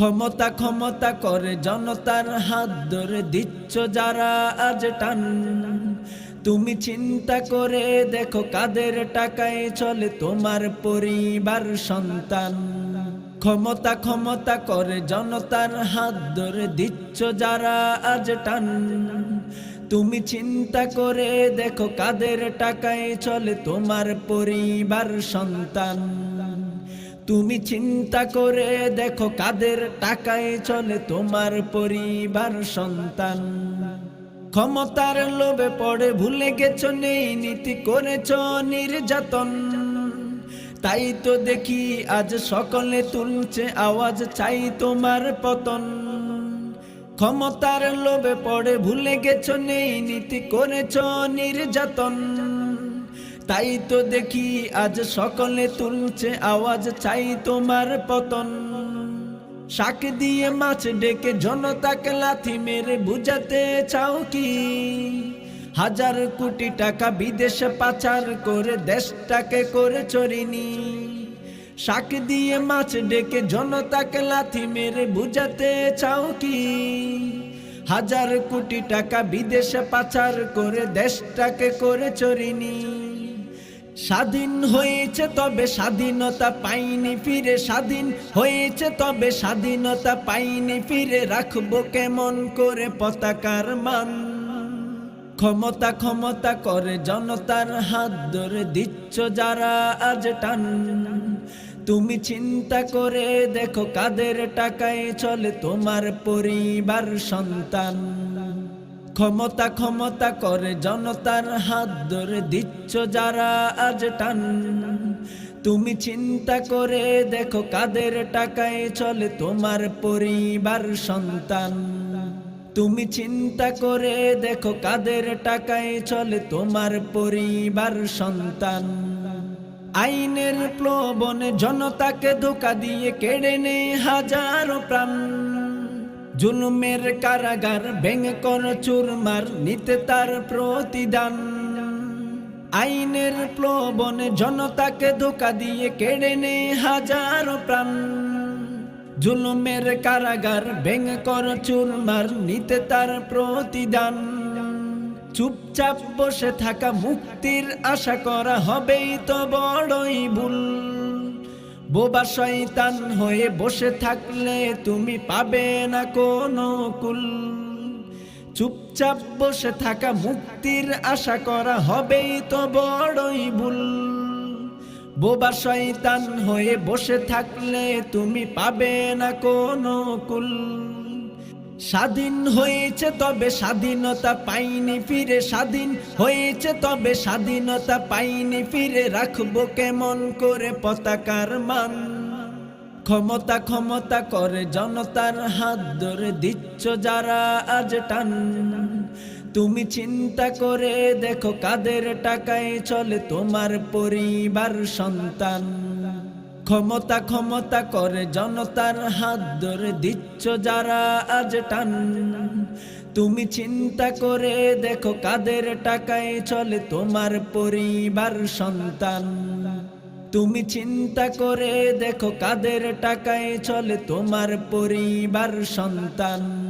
ক্ষমতা ক্ষমতা করে জনতার হাত ধরে দিচ্ছ যারা আজ টান। তুমি চিন্তা করে দেখো কাদের টাকায় চলে তোমার পরিবার সন্তান। ক্ষমতা ক্ষমতা করে জনতার হাত ধরে দিচ্ছ যারা আজ টান। তুমি চিন্তা করে দেখো কাদের টাকায় চলে তোমার পরিবার সন্তান। তুমি চিন্তা করে দেখো কাদের টাকায় চলে তোমার পরিবার সন্তান। ক্ষমতার লোভে পড়ে ভুলে গেছ, নেই নীতি করেছ নির্যাতন। তাই তো দেখি আজ সকলে তুলছে আওয়াজ, চাই তোমার পতন। ক্ষমতার লোভে পড়ে ভুলে গেছ, নেই নীতি করেছ নির্যাতন। তাই তো দেখি আজ সকলে তুলছে আওয়াজ, চাই তোমার পতন। শাক দিয়ে মাছ ডেকে জনতাকে লাথি মেরে বুঝাতে চাও কি? হাজার কোটি টাকা বিদেশে পাচার করে দেশটাকে করে চরিনি। শাক দিয়ে মাছ ডেকে জনতাকে লাথি মেরে বুঝাতে চাও কি? হাজার কোটি টাকা বিদেশে পাচার করে দেশটাকে করে চরিনি। স্বাধীন হয়েছে তবে স্বাধীনতা পাইনি ফিরে, স্বাধীন হয়েছে তবে স্বাধীনতা পাইনি ফিরে, রাখব কেমন করে পতাকার মান? ক্ষমতা ক্ষমতা করে জনতার হাত ধরে দিচ্ছ যারা আজ টান। তুমি চিন্তা করে দেখো কাদের টাকায় চলে তোমার পরিবার সন্তান। ক্ষমতা ক্ষমতা করে জনতার হাত ধরে দিচ্ছ যারা আজ টান। তুমি চিন্তা করে দেখো কাদের টাকায় চলে তোমার পরিবার সন্তান। তুমি চিন্তা করে দেখো কাদের টাকায় চলে তোমার পরিবার সন্তান। আইনের প্লবনে জনতাকে ধোকা দিয়ে কেড়ে নেই হাজারো প্রাণ। জুলুমের কারাগার ভেঙে কর চুরমার নিতে তার প্রতিদান। আইনের প্লবনে জনতাকে ধোকা দিয়ে কেড়ে নে হাজার প্রাণ। জুলুমের কারাগার ভেঙে কর চুরমার নিতে তার প্রতিদান। চুপচাপ বসে থাকা মুক্তির আশা করা হবেই তো বড়ই ভুল। বোবা শয়তান হয়ে বসে থাকলে তুমি পাবে না কোনো কুল। চুপচাপ বসে থাকা মুক্তির আশা করা হবেই তো বড়ই ভুল। বোবা শয়তান হয়ে বসে থাকলে তুমি পাবে না কোনো কুল। স্বাধীন হয়েছে তবে স্বাধীনতা পাইনি ফিরে, স্বাধীন হয়েছে তবে স্বাধীনতা পাইনি ফিরে, রাখব কেমন করে পতাকার মান? ক্ষমতা ক্ষমতা করে জনতার হাত ধরে দিচ্ছ যারা আজ টান। তুমি চিন্তা করে দেখো কাদের টাকায় চলে তোমার পরিবার সন্তান। ক্ষমতা ক্ষমতা করে জনতার হাত ধরে দিচ্ছ যারা আজ টান। তুমি চিন্তা করে দেখো কাদের টাকায় চলে তোমার পরিবার সন্তান। তুমি চিন্তা করে দেখো কাদের টাকায় চলে তোমার পরিবার সন্তান।